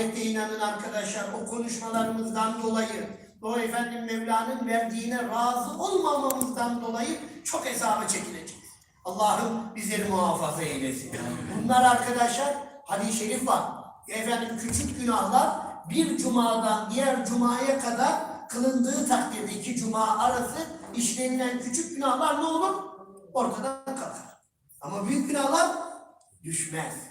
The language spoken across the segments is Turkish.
ahirette inanın arkadaşlar o konuşmalarımızdan dolayı o efendim Mevla'nın verdiğine razı olmamamızdan dolayı çok hesaba çekileceğiz. Allah'ım bizleri muhafaza eylesin. Bunlar arkadaşlar hadis-i şerif var. Efendim küçük günahlar bir cumadan diğer cumaya kadar kılındığı takdirde iki cuma arası işlenilen küçük günahlar ne olur? Ortadan kalkar. Ama büyük günahlar düşmez.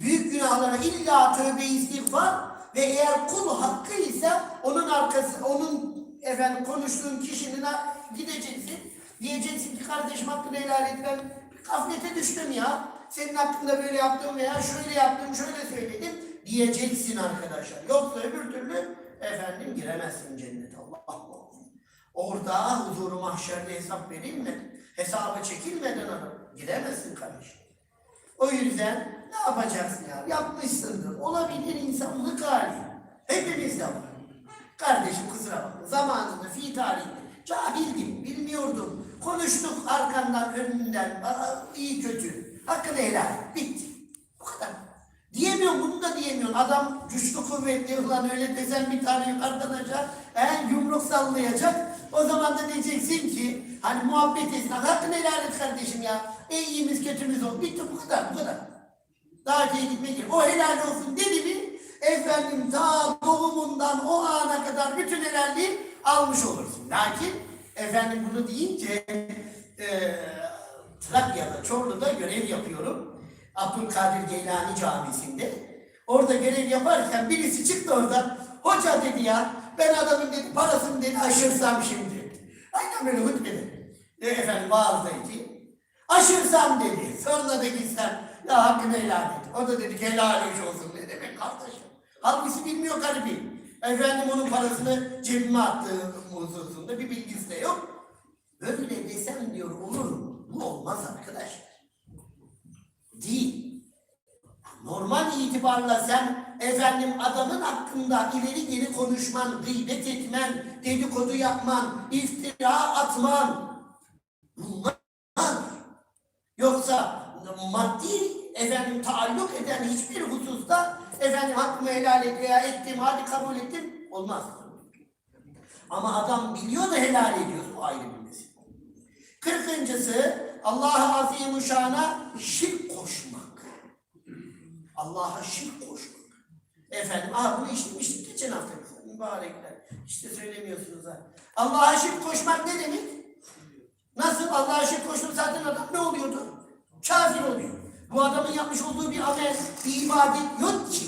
Büyük günahlara illa tövbe istiğfar ve eğer kul hakkı ise onun arkası, onun efendim konuştuğun kişinin gideceksin. Diyeceksin ki kardeşim hakkını helal et ben gaflete düştüm ya. Senin hakkında böyle yaptım veya şöyle yaptım şöyle söyledim diyeceksin arkadaşlar. Yoksa öbür türlü efendim giremezsin cennete Allah muhafaza. Orada huzuru mahşerde hesap verilmeden, hesaba çekilmeden adam giremezsin kardeşim. O yüzden ne yapacaksın ya? Yapmışsındır. Olabilir insanlık hali. Hepimizde var. Kardeşim kusura bakma. Zamanında fi tarihinde cahildim, bilmiyordum. Konuştuk arkandan, önünden, iyi kötü. Hakkını helal. Bitti. Bu kadar. Diyemiyorum bunu da diyemiyorsun. Adam güçlü kuvvetli ulan öyle desen bir tane yukarıdan aşağı he, yumruk sallayacak. O zaman da diyeceksin ki hani muhabbet etsin. Hakkını helal et kardeşim ya. E, iyimiz kötümüz ol. Bitti bu kadar bu kadar. Daha öteye gitmek. O helal olsun dedi mi efendim ta doğumundan o ana kadar bütün helalliği almış olursun. Lakin efendim bunu deyince e, Trakya'da, Çorlu'da görev yapıyorum. Abdülkadir Geylani Camisi'nde. Orada görev yaparken birisi çıktı oradan. Hoca dedi ya ben adamın dedi parasını dedi aşırsam şimdi. Aynen böyle hutbede. E, efendim vaazdaydı. Aşırsam dedi. Sonra da gitsem ya hakkını helal et. O da dedi ki helal olsun ne demek kardeşim. Halbuki bilmiyor garibi. Efendim onun parasını cebime attığı hususunda bir bilgisi de yok. Böyle desem diyor olur mu? Bu olmaz arkadaş. Değil. Normal itibarla sen efendim adamın hakkında ileri geri konuşman, gıybet etmen, dedikodu yapman, iftira atman. Bunlar Yoksa maddi efendim taalluk eden hiçbir hususta efendim hakkımı helal et veya ettim hadi kabul ettim olmaz. Ama adam biliyor da helal ediyor o ayrı bir mesele. Kırkıncısı Allah-u Azimuşşan'a şirk koşmak. Allah'a şirk koşmak. Efendim, ah bunu işlemiştik geçen hafta. Mübarekler. İşte söylemiyorsunuz ha. Allah'a şirk koşmak ne demek? Nasıl Allah'a şirk koştum zaten adam ne oluyordu? Kafir oluyor. Bu adamın yapmış olduğu bir amel, bir ibadet yok ki.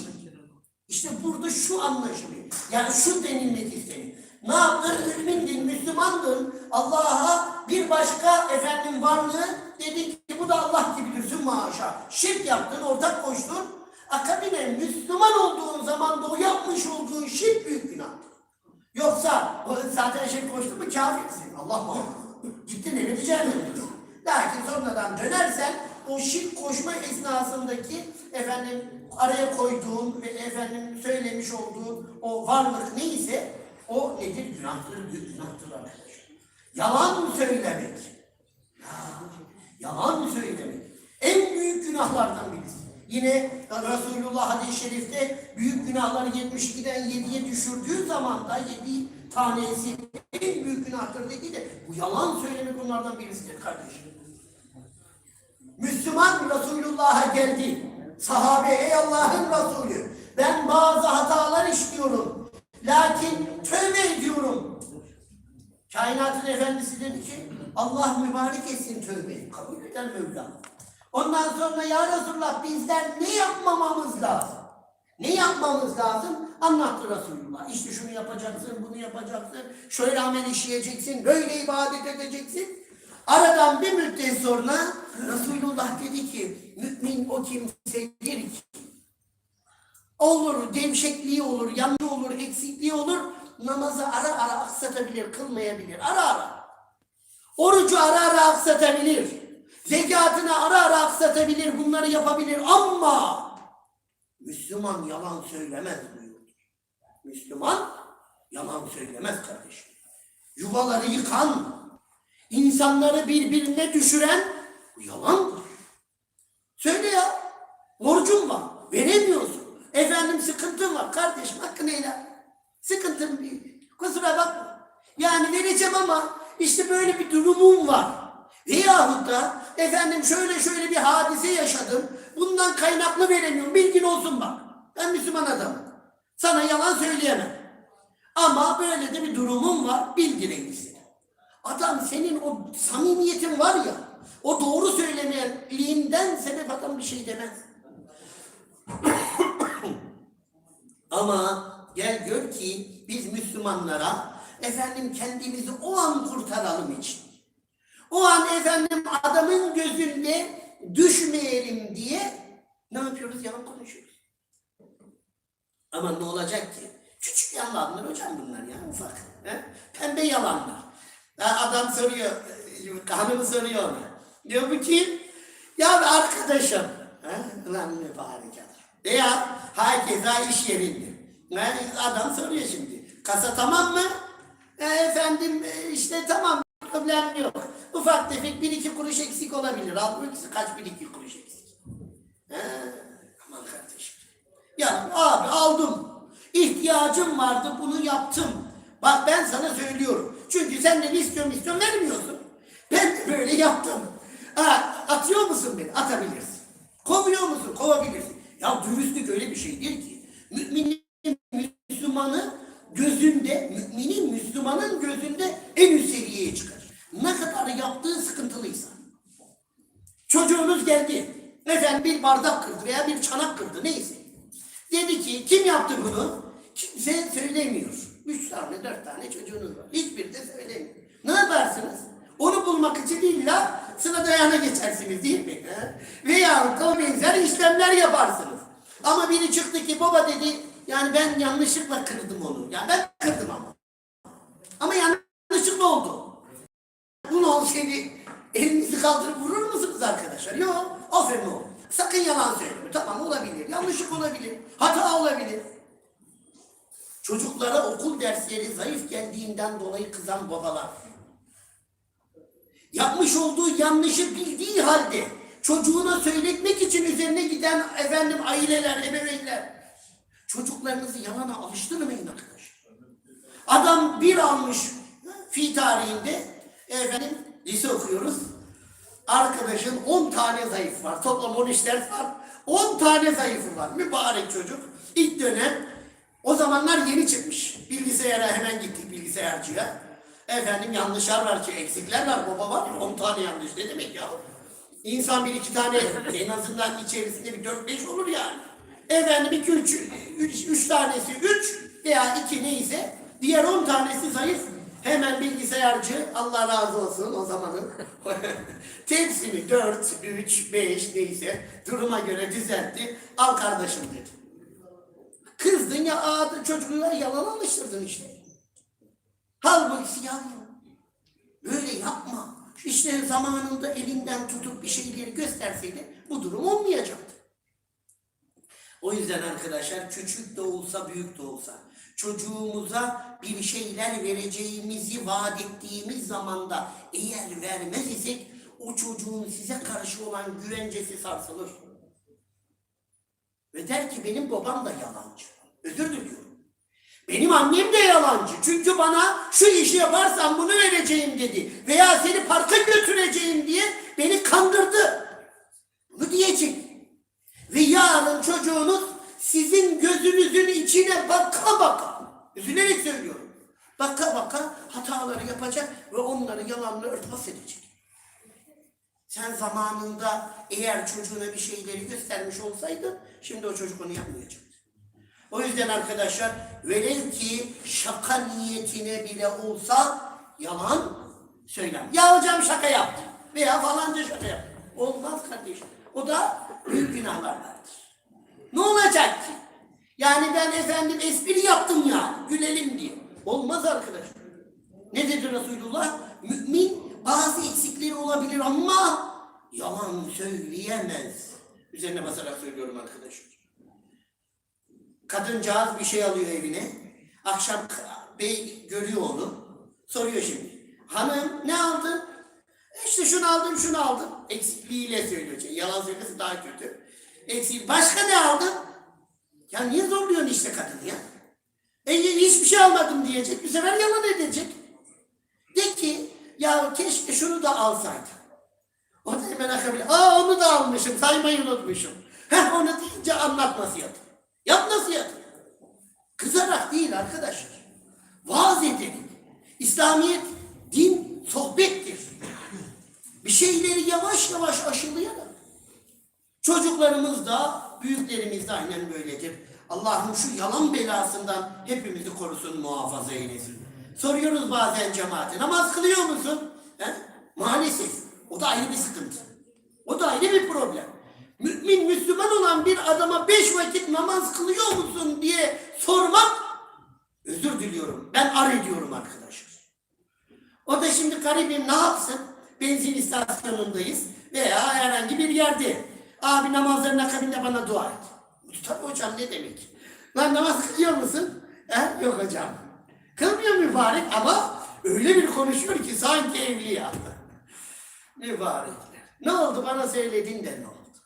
İşte burada şu anlaşılıyor. Yani şu denilmek isteniyor. Ne yaptın? Mümindin, Müslümandın. Allah'a bir başka efendim varlığı dedik ki bu da Allah gibidir. Sümme haşa. Şirk yaptın, ortak koştun. Akabine Müslüman olduğun zaman da o yapmış olduğun şirk büyük günahtır. Yoksa zaten şirk koştun mu kafirsin. Allah muhafaza. Gittin ebedi cehenneme. Lakin sonradan dönersen o şirk koşma esnasındaki efendim araya koyduğun ve efendim söylemiş olduğun o varlık neyse o nedir? Günahtır, büyük günahtır arkadaşlar. Yalan söylemek. Ya, yalan söylemek. En büyük günahlardan birisi. Yine Resulullah hadis-i şerifte büyük günahları 72'den 7'ye düşürdüğü zaman da 7 tanesi en büyük günahtır dedi de bu yalan söylemek onlardan birisidir kardeşim. Müslüman Resulullah'a geldi. Sahabe ey Allah'ın Resulü ben bazı hatalar işliyorum. Lakin tövbe ediyorum. Kainatın efendisi dedi ki Allah mübarek etsin tövbeyi. Kabul eder Mevla. Ondan sonra ya Resulullah bizler ne yapmamamız lazım? Ne yapmamız lazım? Anlattı Resulullah. İşte şunu yapacaksın, bunu yapacaksın. Şöyle amel işleyeceksin, böyle ibadet edeceksin. Aradan bir müddet sonra Resulullah dedi ki mümin o kimsedir ki olur, gevşekliği olur, yanlı olur, eksikliği olur. Namazı ara ara aksatabilir, kılmayabilir. Ara ara. Orucu ara ara aksatabilir. Zekatını ara ara aksatabilir. Bunları yapabilir ama Müslüman yalan söylemez buyurdu. Müslüman yalan söylemez kardeşim. Yuvaları yıkan, insanları birbirine düşüren yalandır. Söyle ya. Borcun var. Veremiyorsun. Efendim sıkıntım var kardeşim hakkını helal. Sıkıntım büyük. Kusura bakma. Yani vereceğim ama işte böyle bir durumum var. Veyahut da efendim şöyle şöyle bir hadise yaşadım. Bundan kaynaklı veremiyorum. Bilgin olsun bak. Ben Müslüman adamım. Sana yalan söyleyemem. Ama böyle de bir durumum var. Bildireyim seni. Adam senin o samimiyetin var ya, o doğru söylemeliğinden sebep adam bir şey demez. Ama gel gör ki biz Müslümanlara efendim kendimizi o an kurtaralım için. O an efendim adamın gözünde düşmeyelim diye ne yapıyoruz? Yalan konuşuyoruz. Ama ne olacak ki? Küçük yalanlar hocam bunlar ya ufak. He? Pembe yalanlar. Adam soruyor, e, hanımı soruyor ona. Diyor kim? Ya arkadaşım. Ha? Ulan mübarek adam. Veya herkese iş yerinde. Ha? Adam soruyor şimdi. Kasa tamam mı? E, efendim e, işte tamam problem yok. Ufak tefek bir iki kuruş eksik olabilir. Halbuki kaç bir iki kuruş eksik. He, aman kardeşim. Ya abi aldım. İhtiyacım vardı bunu yaptım. Bak ben sana söylüyorum. Çünkü senden istiyorum istiyorum vermiyorsun. Ben de böyle yaptım. Ha, atıyor musun beni? Atabilirsin. Kovuyor musun? Kovabilirsin. Ya dürüstlük öyle bir şeydir ki. Müminin Müslümanı gözünde, müminin Müslümanın gözünde en üst seviyeye çıkar. Ne kadar yaptığı sıkıntılıysa. Çocuğunuz geldi. Efendim bir bardak kırdı veya bir çanak kırdı neyse. Dedi ki kim yaptı bunu? Kimse söylemiyor. Üç tane dört tane çocuğunuz var. Hiçbiri de söylemiyor. Ne yaparsınız? Onu bulmak için illa sırada yana geçersiniz değil mi? He? Veya o benzer işlemler yaparsınız. Ama biri çıktı ki baba dedi yani ben yanlışlıkla kırdım onu. Yani ben kırdım ama. Ama yanlışlıkla oldu. Bunu olsaydı elinizi kaldırıp vurur musunuz arkadaşlar? Yok. Aferin oğlum. Sakın yalan söyleme. Tamam olabilir. Yanlışlık olabilir. Hata olabilir. Çocuklara okul dersleri zayıf geldiğinden dolayı kızan babalar. Yapmış olduğu yanlışı bildiği halde çocuğuna söyletmek için üzerine giden efendim aileler, ebeveynler. Çocuklarınızı yalana alıştırmayın arkadaşlar. Adam bir almış fi tarihinde efendim lise okuyoruz. Arkadaşın 10 tane zayıf var. Toplam 13 ders var. 10 tane zayıfı var. Mübarek çocuk. İlk dönem o zamanlar yeni çıkmış. Bilgisayara hemen gittik bilgisayarcıya. Efendim yanlışlar var ki eksikler var. Baba var ya 10 tane yanlış. Ne demek ya? İnsan bir iki tane en azından içerisinde bir 4-5 olur yani. Efendim iki üç, üç, üç tanesi üç veya iki neyse diğer on tanesi zayıf. Hemen bilgisayarcı Allah razı olsun o zamanın tepsini dört, üç, beş neyse duruma göre düzeltti. Al kardeşim dedi. Kızdın ya adı çocuklar yalan alıştırdın işte. Halbuki yavrum böyle yapma. İşte zamanında elinden tutup bir şeyleri gösterseydi bu durum olmayacaktı. O yüzden arkadaşlar küçük de olsa büyük de olsa çocuğumuza bir şeyler vereceğimizi vaat ettiğimiz zamanda eğer vermez isek o çocuğun size karşı olan güvencesi sarsılır. Ve der ki benim babam da yalancı. Özür diliyorum. Benim annem de yalancı. Çünkü bana şu işi yaparsan bunu vereceğim dedi. Veya seni parka götüreceğim diye beni kandırdı. Bunu diyecek. Ve yarın çocuğunuz sizin gözünüzün içine baka baka, üzülerek söylüyorum, baka baka hataları yapacak ve onları yalanla örtbas edecek. Sen zamanında eğer çocuğuna bir şeyleri göstermiş olsaydın, şimdi o çocuk onu yapmayacaktı. O yüzden arkadaşlar, velev ki şaka niyetine bile olsa yalan söylem. Ya hocam şaka yaptı veya falanca şaka yaptı. Olmaz kardeşim. O da büyük günahlar vardır. Ne olacak ki? Yani ben efendim espri yaptım ya, gülelim diye. Olmaz arkadaşlar. Ne dedi Resulullah? Mümin bazı eksikleri olabilir ama yalan söyleyemez. Üzerine basarak söylüyorum arkadaşlar. Kadıncağız bir şey alıyor evine. Akşam bey görüyor onu. Soruyor şimdi. Hanım ne aldın? İşte şunu aldım, şunu aldım. Eksikliğiyle söylüyor. Yalan söylemesi daha kötü. Eksik. Başka ne aldın? Ya niye zorluyorsun işte kadını ya? E hiçbir şey almadım diyecek. Bir sefer yalan edecek. De ki ya keşke şunu da alsaydım. O da hemen akabilir. Aa onu da almışım saymayı unutmuşum. Heh onu deyince anlat nasihat. Yap nasihat. Kızarak değil arkadaşlar. Vaaz edelim. İslamiyet din sohbettir. Bir şeyleri yavaş yavaş aşılayarak. Çocuklarımız da, büyüklerimiz de aynen böyledir. Allah'ım şu yalan belasından hepimizi korusun, muhafaza eylesin. Soruyoruz bazen cemaate, namaz kılıyor musun? He? Maalesef. O da ayrı bir sıkıntı. O da ayrı bir problem. Mümin, Müslüman olan bir adama beş vakit namaz kılıyor musun diye sormak, özür diliyorum. Ben ar ediyorum arkadaşlar. O da şimdi garibim ne yapsın? Benzin istasyonundayız veya herhangi bir yerde. Abi namazların akabinde bana dua et. Tabii hocam ne demek? Lan namaz kılıyor musun? He? Yok hocam. Kılmıyor mübarek ama öyle bir konuşuyor ki sanki evliya. Mübarekler. Ne oldu bana söyledin de ne oldu?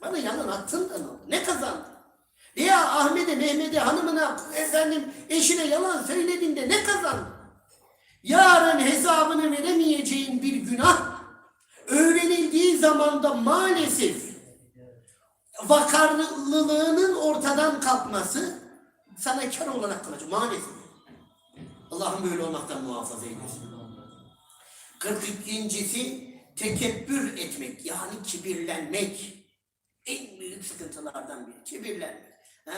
Bana yalan attın da ne oldu? Ne kazandın? Veya Ahmet'e, Mehmet'e, hanımına, efendim eşine yalan söyledin de ne kazandın? Yarın hesabını veremeyeceğin bir günah öğrenildiği zaman da maalesef vakarlılığının ortadan kalkması sana kar olarak kalacak maalesef. Allah'ım böyle olmaktan muhafaza eylesin. 42.si tekebbür etmek yani kibirlenmek. En büyük sıkıntılardan biri kibirlenmek. Ha?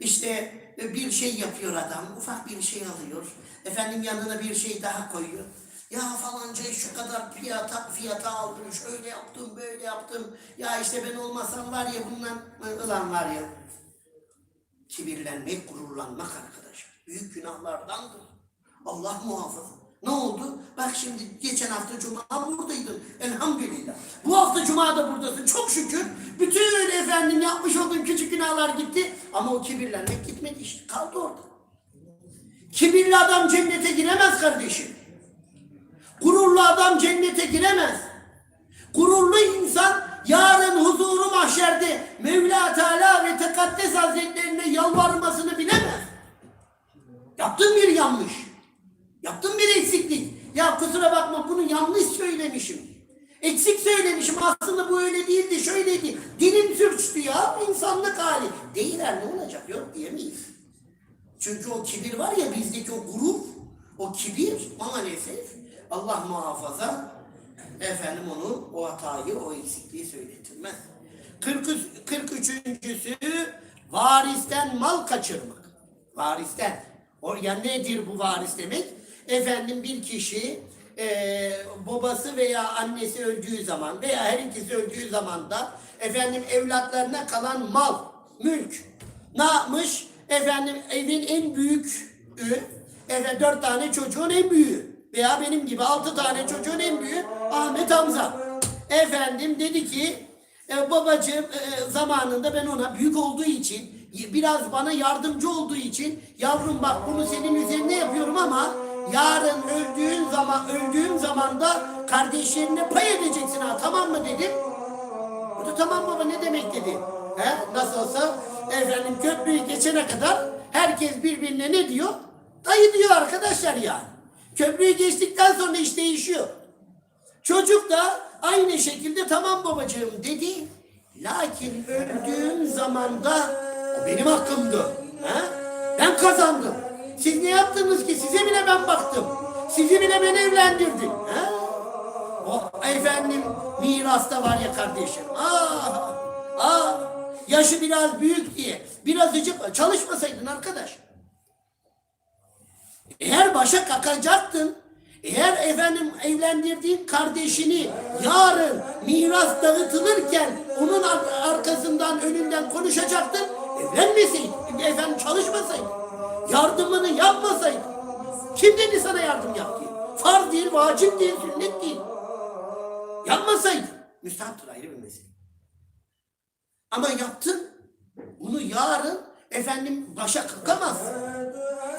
İşte bir şey yapıyor adam, ufak bir şey alıyor. Efendim yanına bir şey daha koyuyor. Ya falanca şu kadar fiyata, fiyata aldım, şöyle yaptım, böyle yaptım. Ya işte ben olmasam var ya bundan ılan var ya. Kibirlenmek, gururlanmak arkadaşlar. Büyük günahlardandır. Allah muhafaza. Ne oldu? Bak şimdi geçen hafta cuma buradaydın. Elhamdülillah. Bu hafta cuma da buradasın. Çok şükür. Bütün efendim yapmış olduğun küçük günahlar gitti. Ama o kibirlenmek gitmedi işte. Kaldı orada. Kibirli adam cennete giremez kardeşim. Gururlu adam cennete giremez. Gururlu insan yarın huzuru mahşerde Mevla Teala ve Tekaddes Hazretlerine yalvarmasını bilemez. Yaptığın bir yanlış. Yaptığın bir eksiklik. Ya kusura bakma bunu yanlış söylemişim. Eksik söylemişim aslında bu öyle değildi şöyleydi. Dilim sürçtü ya insanlık hali. Değiller ne olacak yok diyemeyiz. Çünkü o kibir var ya bizdeki o gurur, o kibir maalesef Allah muhafaza efendim onu o hatayı, o eksikliği söyletilmez. 43. 43.sü varisten mal kaçırmak. Varisten. O yani nedir bu varis demek? Efendim bir kişi e, babası veya annesi öldüğü zaman veya her ikisi öldüğü zaman da efendim evlatlarına kalan mal, mülk ne yapmış? Efendim evin en büyük efendim dört tane çocuğun en büyüğü veya benim gibi altı tane çocuğun en büyüğü Ahmet Hamza. Efendim dedi ki e, babacığım e, zamanında ben ona büyük olduğu için biraz bana yardımcı olduğu için yavrum bak bunu senin üzerine yapıyorum ama yarın öldüğün zaman öldüğüm zaman da kardeşlerine pay edeceksin ha tamam mı dedim. O da tamam baba ne demek dedi. He? Nasıl olsa efendim köprüyü geçene kadar herkes birbirine ne diyor? Dayı diyor arkadaşlar ya. Köprüyü geçtikten sonra iş değişiyor. Çocuk da aynı şekilde tamam babacığım dedi. Lakin öldüğüm zaman da benim hakkımdı. He? Ben kazandım. Siz ne yaptınız ki? Size bile ben baktım. Sizi bile ben evlendirdim. He? O efendim mirasta var ya kardeşim. Ah, ah, yaşı biraz büyük diye. Birazcık çalışmasaydın arkadaş. Eğer başa kakacaktın, eğer efendim evlendirdiğin kardeşini yarın miras dağıtılırken onun ar- arkasından önünden konuşacaktın, evlenmeseydin, efendim çalışmasaydın, yardımını yapmasaydın. Kim dedi sana yardım yap diye? Farz değil, vacip değil, sünnet değil. Yapmasaydın, müstahaptır ayrı bir mesele. Ama yaptın, bunu yarın efendim başa kakamazsın.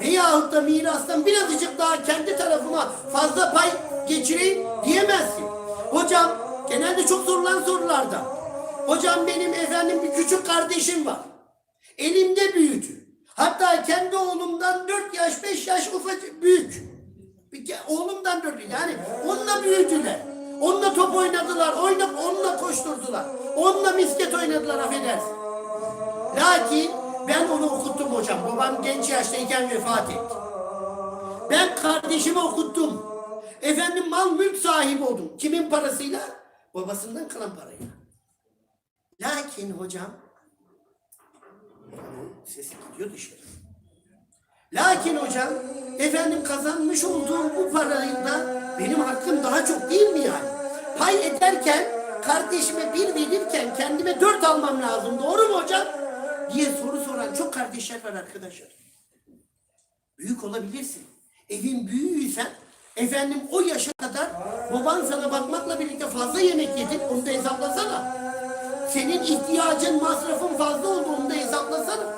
Veyahut da mirastan birazcık daha kendi tarafıma fazla pay geçireyim diyemezsin. Hocam genelde çok sorulan sorularda. Hocam benim efendim bir küçük kardeşim var. Elimde büyüdü. Hatta kendi oğlumdan 4 yaş 5 yaş ufacık büyük. Oğlumdan 4 yani onunla büyüdüler. Onunla top oynadılar, oynap onunla koşturdular. Onunla misket oynadılar affedersin. Lakin ben onu okuttum hocam. Babam genç yaştayken vefat etti. Ben kardeşimi okuttum. Efendim mal mülk sahibi oldum. Kimin parasıyla? Babasından kalan parayla. Lakin hocam sesi gidiyor dışarı. Lakin hocam efendim kazanmış olduğum bu parayla benim hakkım daha çok değil mi yani? Pay ederken kardeşime bir verirken kendime dört almam lazım. Doğru mu hocam? diye soru soran çok kardeşler var arkadaşlar. Büyük olabilirsin. Evin büyüğüysen efendim o yaşa kadar baban sana bakmakla birlikte fazla yemek yedin onu da hesaplasana. Senin ihtiyacın, masrafın fazla oldu onu da hesaplasana.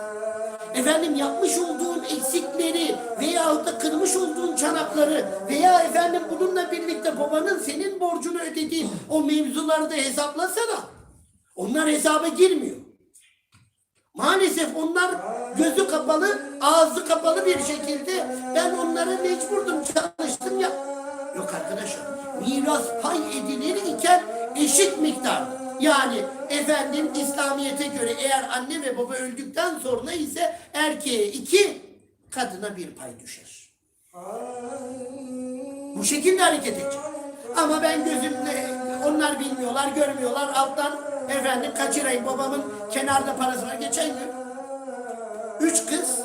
Efendim yapmış olduğun eksikleri veyahut da kırmış olduğun çanakları veya efendim bununla birlikte babanın senin borcunu ödediğin o mevzuları da hesaplasana. Onlar hesaba girmiyor. Maalesef onlar gözü kapalı, ağzı kapalı bir şekilde ben onlara mecburdum, çalıştım ya. Yok arkadaşlar, miras pay edilir iken eşit miktar. Yani efendim İslamiyet'e göre eğer anne ve baba öldükten sonra ise erkeğe iki, kadına bir pay düşer. Bu şekilde hareket edecek. Ama ben gözümle onlar bilmiyorlar, görmüyorlar. Alttan efendim kaçırayım babamın kenarda parası var. Geçen gün üç kız,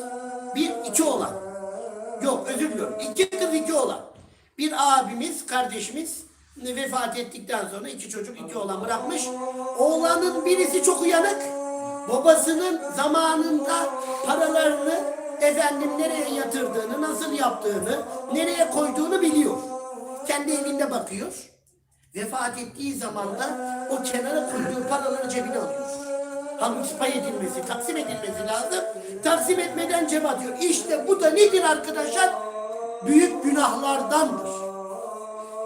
bir iki oğlan. Yok özür diliyorum. İki kız iki oğlan. Bir abimiz, kardeşimiz vefat ettikten sonra iki çocuk iki oğlan bırakmış. Oğlanın birisi çok uyanık. Babasının zamanında paralarını efendim nereye yatırdığını, nasıl yaptığını, nereye koyduğunu biliyor. Kendi evinde bakıyor. Vefat ettiği zaman da o kenara koyduğu paraları cebine alıyor. Halbuki pay edilmesi, taksim edilmesi lazım. Taksim etmeden cebe atıyor. İşte bu da nedir arkadaşlar? Büyük günahlardandır.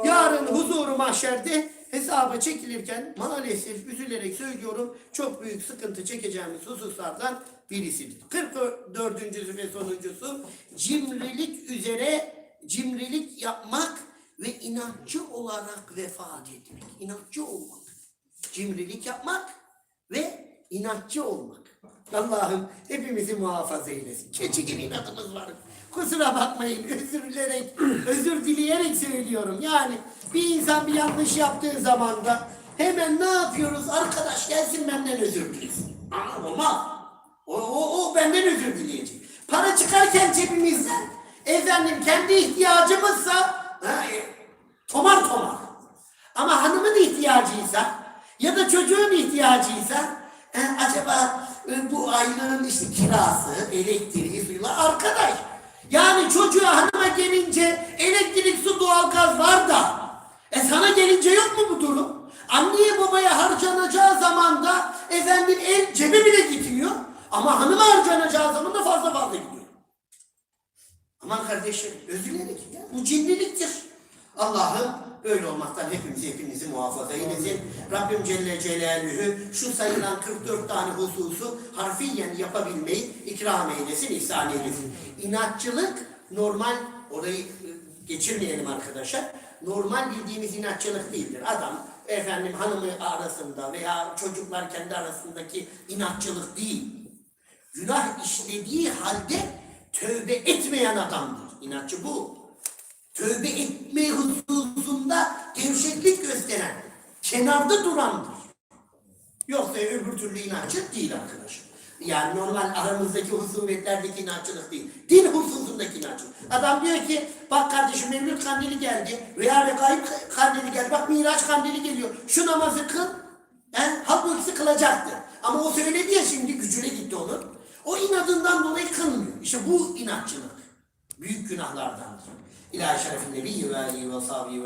Yarın huzuru mahşerde hesaba çekilirken maalesef üzülerek söylüyorum çok büyük sıkıntı çekeceğimiz hususlardan birisidir. 44. ve sonuncusu cimrilik üzere cimrilik yapmak ve inatçı olarak vefat etmek. İnatçı olmak. Cimrilik yapmak ve inatçı olmak. Allah'ım hepimizi muhafaza eylesin. Keçi gibi inatımız var. Kusura bakmayın özür dilerek, özür dileyerek söylüyorum. Yani bir insan bir yanlış yaptığı zaman da hemen ne yapıyoruz? Arkadaş gelsin benden özür dilesin. Aa, olmaz. O, o, o benden özür dileyecek. Para çıkarken cebimizden efendim kendi ihtiyacımızsa ha, e, tomar tomar. Ama hanımın ihtiyacıysa ya da çocuğun ihtiyacıysa e, acaba e, bu aylığın işte kirası, elektriği, suyla arkadaş. Yani çocuğa hanıma gelince elektrik, su, doğalgaz var da e sana gelince yok mu bu durum? Anneye babaya harcanacağı zaman da efendim el cebe bile gitmiyor. Ama hanıma harcanacağı zaman da fazla fazla gidiyor. Aman kardeşim özür dilerim ya. Bu cimriliktir. Allah'ım böyle olmaktan hepimizi hepimizi muhafaza eylesin. Rabbim Celle Celaluhu şu sayılan 44 tane hususu harfiyen yapabilmeyi ikram eylesin, ihsan eylesin. İnatçılık normal, orayı e, geçirmeyelim arkadaşlar. Normal bildiğimiz inatçılık değildir. Adam efendim hanımı arasında veya çocuklar kendi arasındaki inatçılık değil. Günah işlediği halde tövbe etmeyen adamdır. İnatçı bu. Tövbe etme hususunda gevşeklik gösteren, kenarda durandır. Yoksa öbür türlü inatçı değil arkadaşım. Yani normal aramızdaki husumetlerdeki inatçılık değil. Din hususundaki inatçılık. Adam diyor ki bak kardeşim Mevlüt kandili geldi veya Regaib kandili geldi. Bak Miraç kandili geliyor. Şu namazı kıl. He? Halbuki kılacaktı. Ama o söyledi ya şimdi gücüne gitti onun. O inadından dolayı kılmıyor. İşte bu inatçılık. Büyük günahlardandır. İlahi şerefin nebiyyi ve alihi ve sahibi